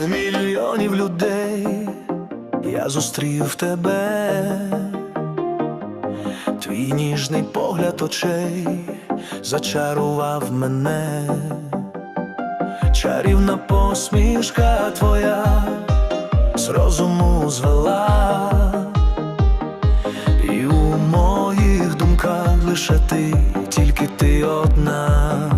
мільйонів людей я зустрів тебе, твій ніжний погляд очей зачарував мене, чарівна посмішка твоя з розуму звела, і у моїх думках лише ти, тільки ти одна.